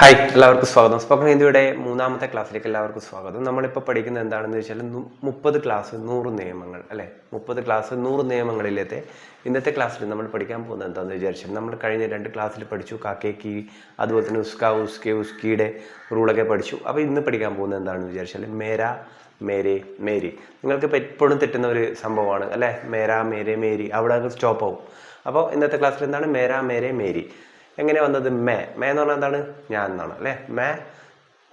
Hi എല്ലാവർക്കും സ്വാഗതം. Spoken ഹിന്ദിയുടെ മൂന്നാമത്തെ ക്ലാസ്സിലേക്ക് എല്ലാവർക്കും സ്വാഗതം. നമ്മളിപ്പോൾ പഠിക്കുന്നത് എന്താണെന്ന് വെച്ചാൽ മുപ്പത് ക്ലാസ് നൂറ് നിയമങ്ങൾ അല്ലേ? മുപ്പത് ക്ലാസ് നൂറ് നിയമങ്ങളിലത്തെ ഇന്നത്തെ ക്ലാസ്സിൽ നമ്മൾ പഠിക്കാൻ പോകുന്നത് എന്താണെന്ന് വിചാരിച്ചാൽ നമ്മൾ കഴിഞ്ഞ രണ്ട് ക്ലാസ്സിൽ പഠിച്ചു. കാക്കേ കി അതുപോലെ തന്നെ ഉസ്ക ഉസ്കെ ഉസ്കിയുടെ റൂളൊക്കെ പഠിച്ചു. അപ്പോൾ ഇന്ന് പഠിക്കാൻ പോകുന്നത് എന്താണെന്ന് വിചാരിച്ചാൽ മേര മേരെ മേരി. നിങ്ങൾക്ക് എപ്പോഴും തെറ്റുന്ന ഒരു സംഭവമാണ് അല്ലേ? മേര മേരെ മേരി. അവിടെ സ്റ്റോപ്പ് ആവും അപ്പോൾ ഇന്നത്തെ ക്ലാസ്സിൽ എന്താണ്? മേര മേരെ മേരി. എങ്ങനെ വന്നത്? മേ. മേ എന്ന് പറഞ്ഞാൽ എന്താണ്? ഞാൻ എന്നാണ് അല്ലേ? മേ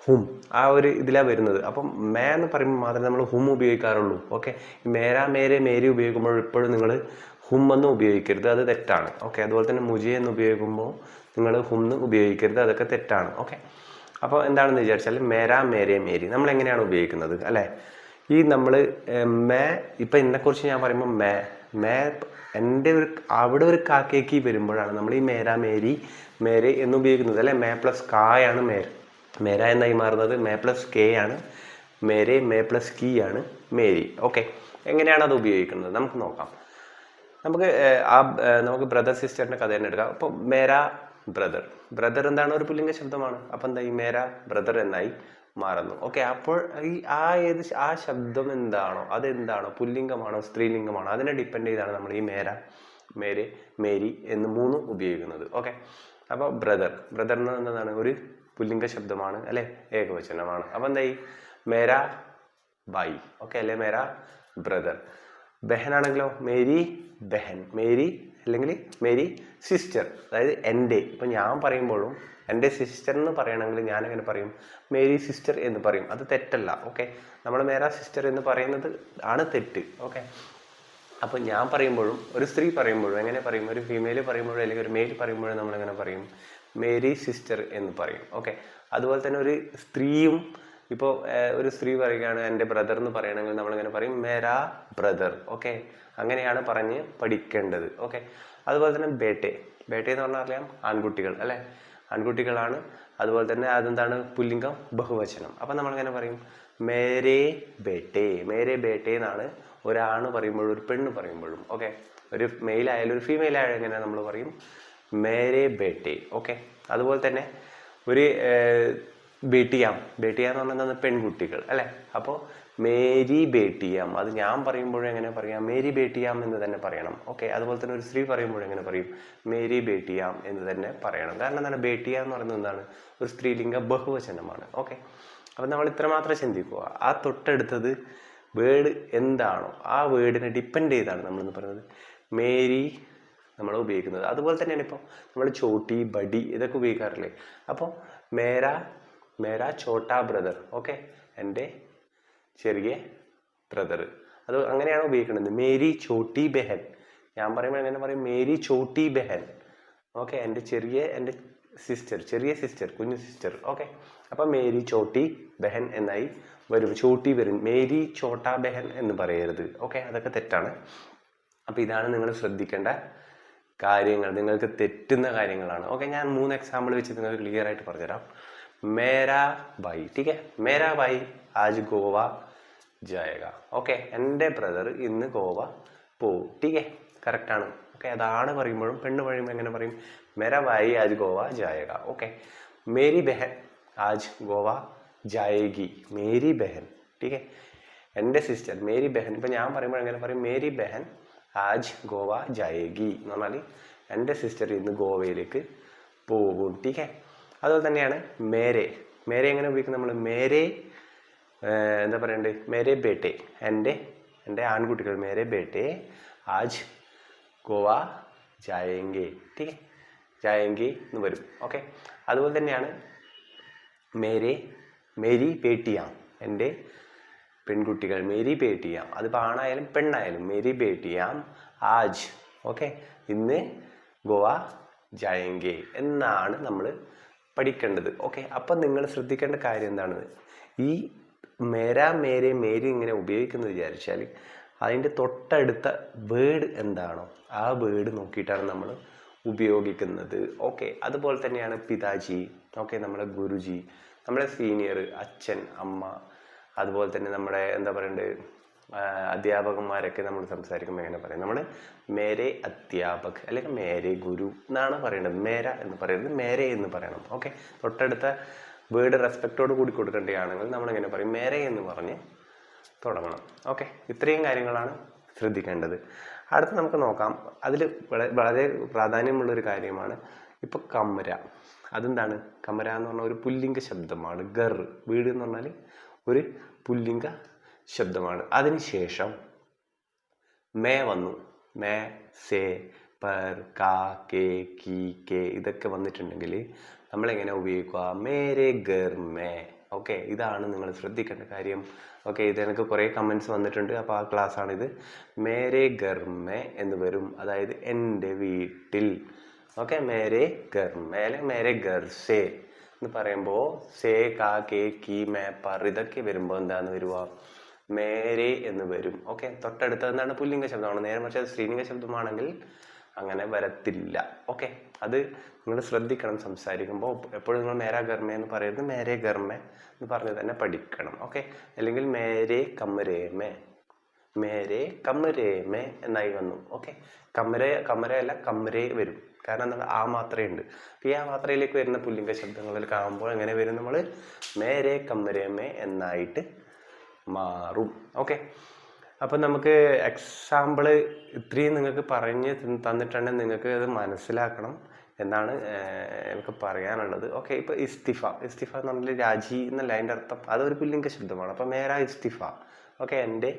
ഹും. ആ ഒരു ഇതിലാണ് വരുന്നത്. അപ്പം മേ എന്ന് പറയുമ്പോൾ മാത്രമേ നമ്മൾ ഹും ഉപയോഗിക്കാറുള്ളൂ. ഓക്കെ? മേരാ മേരെ മേരി ഉപയോഗിക്കുമ്പോൾ ഇപ്പോഴും നിങ്ങൾ ഹും എന്ന് ഉപയോഗിക്കരുത്. അത് തെറ്റാണ്. ഓക്കെ? അതുപോലെ തന്നെ മുജി എന്ന് ഉപയോഗിക്കുമ്പോൾ നിങ്ങൾ ഹും എന്ന് ഉപയോഗിക്കരുത്. അതൊക്കെ തെറ്റാണ്. ഓക്കെ? അപ്പോൾ എന്താണെന്ന് വിചാരിച്ചാൽ മേരാ മേരെ മേരി. നമ്മൾ എങ്ങനെയാണ് ഉപയോഗിക്കുന്നത്? അല്ലേ? ഈ നമ്മൾ മേ ഇപ്പം എന്നെക്കുറിച്ച് ഞാൻ പറയുമ്പോൾ മേ മേ എന്റെ ഒരു അവിടെ ഒരു കാക്കേക്ക് വരുമ്പോഴാണ് നമ്മൾ ഈ മേരാ മേരി മേരെ എന്ന് ഉപയോഗിക്കുന്നത് അല്ലേ? മേ പ്ലസ് കായാണ് മേര മേര എന്നായി മാറുന്നത്. മേ പ്ലസ് കെ ആണ്. മേരെ മേ പ്ലസ് കീ ആണ് മേരി. ഓക്കെ എങ്ങനെയാണ് അത് ഉപയോഗിക്കുന്നത്? നമുക്ക് നോക്കാം. നമുക്ക് ആ നമുക്ക് ബ്രദർ സിസ്റ്ററിന്റെ കഥ തന്നെ എടുക്കാം. അപ്പോൾ മേര ബ്രദർ ബ്രദർ എന്താണ്? ഒരു പുല്ലിംഗ ശബ്ദമാണ്. അപ്പം എന്താ ഈ മേര ബ്രദർ എന്നായി. മാറുന്നു. ഓക്കെ അപ്പോൾ ഈ ആ ഏത് ആ ശബ്ദം എന്താണോ അതെന്താണോ പുല്ലിംഗമാണോ സ്ത്രീലിംഗമാണോ അതിനെ ഡിപ്പെൻഡ് ചെയ്താണ് നമ്മൾ ഈ മേര മേര് മേരി എന്ന് മൂന്നും ഉപയോഗിക്കുന്നത്. ഓക്കെ അപ്പോൾ ബ്രദർ ബ്രദർ എന്ന് എന്താണ് ഒരു പുല്ലിംഗ ശബ്ദമാണ് അല്ലെ? ഏകവചനമാണ്. അപ്പോൾ എന്തായി? മേര ബൈ. ഓക്കെ അല്ലേ മേര? ബ്രദർ ബഹനാണെങ്കിലോ? മേരി ബഹൻ. മേരി അല്ലെങ്കിൽ മേരി സിസ്റ്റർ അതായത് എന്റെ. ഇപ്പം ഞാൻ പറയുമ്പോഴും എന്റെ സിസ്റ്റർ എന്ന് പറയണമെങ്കിൽ ഞാനങ്ങനെ പറയും? മേരി സിസ്റ്റർ എന്ന് പറയും. അത് തെറ്റല്ല ഓക്കെ നമ്മൾ മേര സിസ്റ്റർ എന്ന് പറയുന്നത് ആണ് തെറ്റ് ഓക്കെ അപ്പോൾ ഞാൻ പറയുമ്പോഴും ഒരു സ്ത്രീ പറയുമ്പോഴും എങ്ങനെ പറയും? ഒരു ഫീമെയിൽ പറയുമ്പോഴും അല്ലെങ്കിൽ ഒരു മെയിൽ പറയുമ്പോഴും നമ്മളെങ്ങനെ പറയും? മേരി സിസ്റ്റർ എന്ന് പറയും ഓക്കെ അതുപോലെ തന്നെ ഒരു സ്ത്രീയും ഇപ്പോൾ ഒരു സ്ത്രീ പറയുകയാണ് എന്റെ ബ്രദർ എന്ന് പറയണമെങ്കിൽ നമ്മളിങ്ങനെ പറയും? മേരാ ബ്രദർ ഓക്കെ അങ്ങനെയാണ് പറഞ്ഞ് പഠിക്കേണ്ടത്. ഓക്കെ അതുപോലെ തന്നെ ബേട്ടെ. ബേട്ടെ എന്ന് പറഞ്ഞാൽ അറിയാം ആൺകുട്ടികൾ അല്ലേ? ആൺകുട്ടികളാണ്. അതുപോലെ തന്നെ അതെന്താണ്? പുല്ലിംഗം ബഹുവചനം. അപ്പം നമ്മൾ എങ്ങനെ പറയും? മേരേ ബേട്ടെ. മേരേ ബേട്ടെ എന്നാണ് ഒരാണ് പറയുമ്പോഴും ഒരു പെണ്ണ് പറയുമ്പോഴും. ഓക്കെ ഒരു മെയിൽ ആയാലും ഒരു ഫീമെയിൽ ആയാലും എങ്ങനെ നമ്മൾ പറയും? മേരേ ബേട്ടെ. ഓക്കെ അതുപോലെ തന്നെ ഒരു ബേട്ടിയാം. ബേട്ടിയാന്ന് പറഞ്ഞാൽ പെൺകുട്ടികൾ അല്ലേ? അപ്പോൾ മേരി ബേട്ടിയാം. അത് ഞാൻ പറയുമ്പോഴും എങ്ങനെ പറയാം? മേരി ബേട്ടിയാം എന്ന് തന്നെ പറയണം. ഓക്കെ അതുപോലെ തന്നെ ഒരു സ്ത്രീ പറയുമ്പോഴും എങ്ങനെ പറയും? മേരി ബേട്ടിയാം എന്ന് തന്നെ പറയണം. കാരണം എന്താണ്? ബേട്ടിയ എന്ന് പറയുന്നത് എന്താണ്? ഒരു സ്ത്രീലിംഗ ബഹുവചനമാണ്. ഓക്കെ അപ്പം നമ്മൾ ഇത്രമാത്രം ചിന്തിക്കുക. ആ തൊട്ടടുത്തത് വേർഡ് എന്താണോ? ആ വേർഡിനെ ഡിപ്പെൻഡ് ചെയ്താണ് നമ്മളെന്ന് പറയുന്നത്. മേരി നമ്മൾ ഉപയോഗിക്കുന്നത്. അതുപോലെ തന്നെയാണ് ഇപ്പോൾ നമ്മൾ ചോട്ടി ബഡി ഇതൊക്കെ ഉപയോഗിക്കാറില്ലേ? അപ്പോൾ മേരാ മേരാ ചോട്ടാ ബ്രദർ. ഓക്കെ എന്റെ ചെറിയ ബ്രദർ അത് അങ്ങനെയാണ് ഉപയോഗിക്കുന്നത്. മേരി ചോട്ടി ബെഹൻ. ഞാൻ പറയുമ്പോൾ എങ്ങനെ പറയും മേരി ചോട്ടി ബെഹൻ. ഓക്കെ എന്റെ ചെറിയ എന്റെ സിസ്റ്റർ ചെറിയ സിസ്റ്റർ കുഞ്ഞു സിസ്റ്റർ ഓക്കെ അപ്പം മേരി ചോട്ടി ബെഹൻ എന്നായി വരും. ചോട്ടി വരും. മേരി ചോട്ട ബെഹൻ എന്ന് പറയരുത്. ഓക്കെ അതൊക്കെ തെറ്റാണ്. അപ്പോൾ ഇതാണ് നിങ്ങൾ ശ്രദ്ധിക്കേണ്ട കാര്യങ്ങൾ. നിങ്ങൾക്ക് തെറ്റുന്ന കാര്യങ്ങളാണ്. ഓക്കെ ഞാൻ മൂന്ന് എക്സാമ്പിൾ വെച്ച് നിങ്ങൾക്ക് ക്ലിയർ ആയിട്ട് പറഞ്ഞുതരാം. മേരാ ബൈ ടീക്കെ മേരാ ബൈ ആജ് ഗോവ ജായക ഓക്കെ എന്റെ ബ്രദർ ഇന്ന് ഗോവ പോവും. ടീക്കെ കറക്റ്റാണ് ഓക്കെ അതാണ് പറയുമ്പോഴും പെണ്ണ് പറയുമ്പോൾ എങ്ങനെ പറയും? മെര വൈ ആജ് ഗോവ ജായക ഓക്കെ മേരി ബെഹൻ ആജ് ഗോവ ജായകി മേരി ബെഹൻ ടീക്കെ എന്റെ സിസ്റ്റർ മേരി ബെഹൻ. ഇപ്പം ഞാൻ പറയുമ്പോൾ എങ്ങനെ പറയും? മേരി ബെഹൻ ആജ് ഗോവ ജായകി എന്ന് പറഞ്ഞാൽ എന്റെ സിസ്റ്റർ ഇന്ന് ഗോവയിലേക്ക് പോകും ടീക്കെ അതുപോലെ തന്നെയാണ് മേരെ. മേരെ എങ്ങനെ ഉപയോഗിക്കും നമ്മൾ? മേരെ എന്താ പറയണ്ടേ? മേരെ ബേട്ടെ. എന്റെ എന്റെ ആൺകുട്ടികൾ മേരെ ബേട്ടെ. ആജ് ഗോവ ജായങ്കെ. ടീ ജായങ്കെ എന്ന് വരും. ഓക്കെ. അതുപോലെ തന്നെയാണ് മേരെ മേരി പേട്ടിയാം എന്റെ പെൺകുട്ടികൾ മേരി പേട്ടിയാം അതിപ്പോൾ ആണായാലും പെണ്ണായാലും മേരി പേട്ടിയാം ആജ്. ഓക്കെ. ഇന്ന് ഗോവ ജായെങ്കെ എന്നാണ് നമ്മൾ പഠിക്കേണ്ടത്. ഓക്കെ. അപ്പം നിങ്ങൾ ശ്രദ്ധിക്കേണ്ട കാര്യം എന്താണ്? ഈ മേര മേരെ മേരി ഇങ്ങനെ ഉപയോഗിക്കുന്നത് വിചാരിച്ചാൽ അതിന്റെ തൊട്ടടുത്ത വേർഡ് എന്താണോ ആ വേർഡ് നോക്കിയിട്ടാണ് നമ്മൾ ഉപയോഗിക്കുന്നത്. ഓക്കെ അതുപോലെ തന്നെയാണ് പിതാജി ഓക്കെ നമ്മുടെ ഗുരുജി നമ്മുടെ സീനിയർ അച്ഛൻ അമ്മ അതുപോലെ തന്നെ നമ്മുടെ എന്താ പറയണ്ടത് അധ്യാപകന്മാരൊക്കെ നമ്മൾ സംസാരിക്കുമ്പോൾ എങ്ങനെ പറയും. നമ്മൾ മേരെ അധ്യാപക് അല്ലെങ്കിൽ മേരെ ഗുരു എന്നാണ് പറയേണ്ടത്. മേര എന്ന് പറയുന്നത് മേരെ എന്ന് പറയണം. ഓക്കെ തൊട്ടടുത്ത വേർഡ് റെസ്പെക്റ്റോട് കൂടി കൊടുക്കേണ്ടതാണെങ്കിൽ നമ്മൾ എങ്ങനെ പറയും? മേരെ എന്ന് പറഞ്ഞ് തുടങ്ങണം. ഓക്കെ? ഇത്രയും കാര്യങ്ങളാണ് ശ്രദ്ധിക്കേണ്ടത്. അടുത്ത് നമുക്ക് നോക്കാം. അതിൽ വളരെ പ്രാധാന്യമുള്ളൊരു കാര്യമാണ് ഇപ്പോൾ കമര. അതെന്താണ്? കമര എന്ന് പറഞ്ഞാൽ ഒരു പുല്ലിംഗ ശബ്ദമാണ്. ഗർ വീട് എന്ന് പറഞ്ഞാൽ ഒരു പുല്ലിംഗ ശബ്ദമാണ്. അതിനുശേഷം മേ വന്നു. മേ സേ പർ കാ കെ കി കെ ഇതൊക്കെ വന്നിട്ടുണ്ടെങ്കിൽ നമ്മളെങ്ങനെ ഉപയോഗിക്കുക? മേരെ ഗർമേ ഓക്കെ ഇതാണ് നിങ്ങൾ ശ്രദ്ധിക്കേണ്ട കാര്യം. ഓക്കെ ഇത് എനിക്ക് കുറേ കമൻസ് വന്നിട്ടുണ്ട്. അപ്പോൾ ആ ക്ലാസ് ആണിത്. മേരെ ഗർമേ എന്ന് വരും. അതായത് എന്റെ വീട്ടിൽ. ഓക്കെ മേരെ ഗർമേ അല്ലെങ്കിൽ മേരെ ഗർസേ എന്ന് പറയുമ്പോൾ സേ കാ കെ കി മേ പർ ഇതൊക്കെ വരുമ്പോൾ എന്താന്ന് വരുക മേരെ എന്ന് വരും. ഓക്കെ തൊട്ടടുത്ത് എന്താണ് പുല്ലിംഗ ശബ്ദമാണ്? നേരെ മറിച്ച് സ്ത്രീലിംഗ ശബ്ദമാണെങ്കിൽ അങ്ങനെ വരത്തില്ല. ഓക്കെ അത് നിങ്ങൾ ശ്രദ്ധിക്കണം സംസാരിക്കുമ്പോൾ. എപ്പോഴും നിങ്ങൾ മേരാ ഗർമേ എന്ന് പറയരുത് മേരെ ഗർമേ എന്ന് പറഞ്ഞ് തന്നെ പഠിക്കണം. ഓക്കെ അല്ലെങ്കിൽ മേരെ കമരേമേ. മേരെ കമരേമേ എന്നായി വന്നു. ഓക്കെ കമര കമരയല്ല കമരേ വരും. കാരണം എന്താണ്? ആ മാത്രയുണ്ട്. ഈ ആ മാത്രയിലേക്ക് വരുന്ന പുല്ലിംഗ ശബ്ദങ്ങളിൽ കാണുമ്പോൾ എങ്ങനെ വരും നമ്മൾ മേരെ കമരേമേ എന്നായിട്ട് മാറും. ഓക്കെ അപ്പം നമുക്ക് എക്സാമ്പിൾ ഇത്രയും നിങ്ങൾക്ക് പറഞ്ഞ് തന്ന് തന്നിട്ടുണ്ടെങ്കിൽ നിങ്ങൾക്ക് അത് മനസ്സിലാക്കണം എന്നാണ് എനിക്ക് പറയാനുള്ളത്. ഓക്കെ ഇപ്പോൾ ഇസ്തിഫ. ഇസ്തിഫ എന്ന് പറഞ്ഞാൽ രാജി എന്നല്ല അതിന്റെ അർത്ഥം അതൊരു പുല്ലിംഗ ശബ്ദമാണ്. അപ്പം മേര ഇസ്തിഫ. ഓക്കെ എന്റെ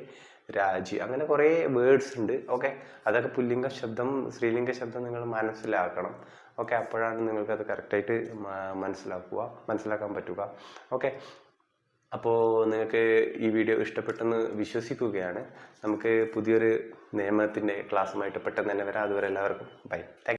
രാജി. അങ്ങനെ കുറേ വേർഡ്സ് ഉണ്ട്. ഓക്കെ അതൊക്കെ പുല്ലിംഗ ശബ്ദം സ്ത്രീലിംഗ ശബ്ദം നിങ്ങൾ മനസ്സിലാക്കണം. ഓക്കെ അപ്പോഴാണ് നിങ്ങൾക്ക് അത് കറക്റ്റായിട്ട് മനസ്സിലാക്കുക മനസ്സിലാക്കാൻ പറ്റുക. ഓക്കെ അപ്പോൾ നിങ്ങൾക്ക് ഈ വീഡിയോ ഇഷ്ടപ്പെട്ടെന്ന് വിശ്വസിക്കുകയാണ്. നമുക്ക് പുതിയൊരു നിയമത്തിന്റെ ക്ലാസ്സുമായിട്ട് പെട്ടെന്ന് തന്നെ വരാം. അതുവരെ എല്ലാവർക്കും ബൈ താങ്ക്